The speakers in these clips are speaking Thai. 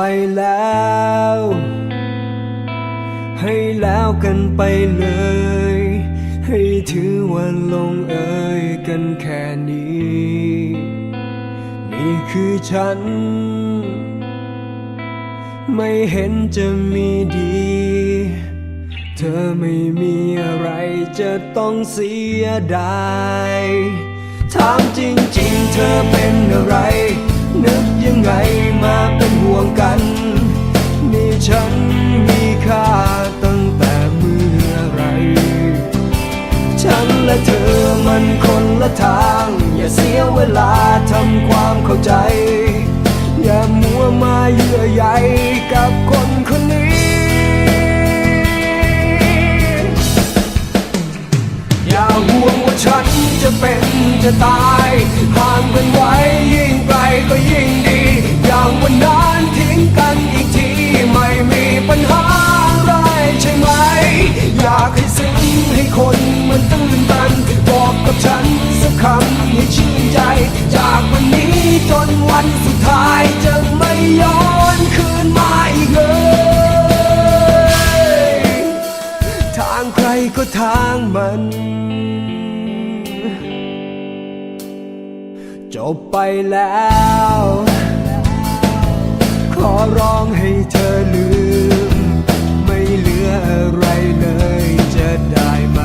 ไปแล้ว ให้แล้วกันไปเลย ให้ถือวันลงเอ่ยกันแค่นี้ นี่คือฉัน ไม่เห็นจะมีดี เธอไม่มีอะไรจะต้องเสียดาย ถามจริง ๆ เธอเป็น เวลาทำความเข้าใจ อย่ามัวมาเยื่อใยกับคนคนนี้ อย่าห่วงว่าฉันจะเป็นจะตาย ห่างกันไว้ยิ่งไกลก็ยิ่าง ทางมัน จบไปแล้ว ขอร้องให้เธอลืม ไม่เหลืออะไรเลยจะได้ไหม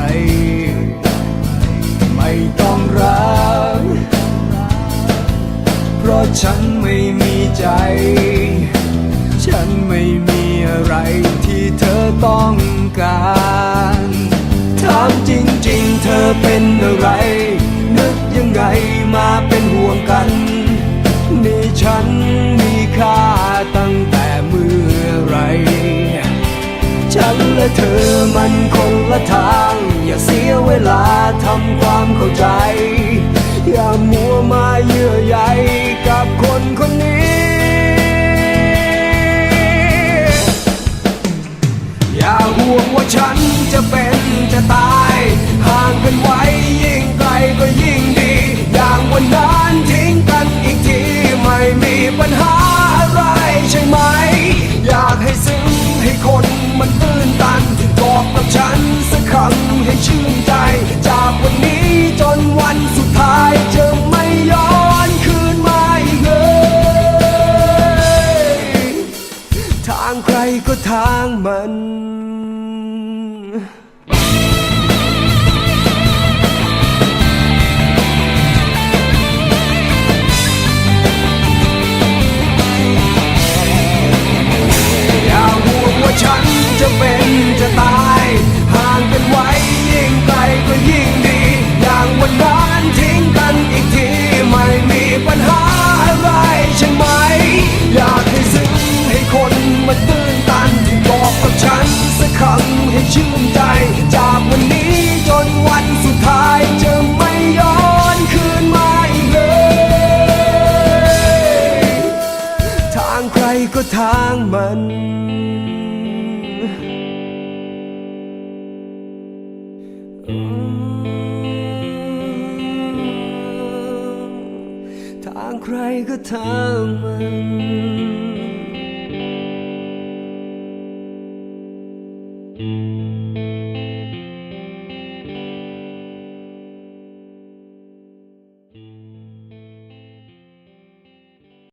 ไม่ต้องรัก เพราะฉันไม่มีใจ ไร นึกยังไงมาเป็นห่วงกัน นี่ฉันมีค่าตั้งแต่เมื่อไร ฉันและเธอมันคนละทาง อย่าเสียเวลาทำความเข้าใจ อย่ามัวมาเยื่อใยกับคนคนนี้อย่าห่วงว่าฉันจะเป็นจะตาย ห่างกันไว้ กลก็ยิ่งดี อย่างวันนั้นทิ้งกันอีกที ไม่มีปัญหาอะไรใช่ไหม อยากให้ซึ้งให้คนมันตื่นตันบอกกับฉันสักคำให้ชื่นใจ จากวันนี้จนวันสุดท้ายจะไม่ย้อนคืนมาอีกเลย ทางใครก็ทางมัน ชื่นใจ จากวันนี้จนวันสุดท้ายจะไม่ย้อนคืนมาอีกเลย ทางใครก็ทางมันทางใครก็ทางมัน「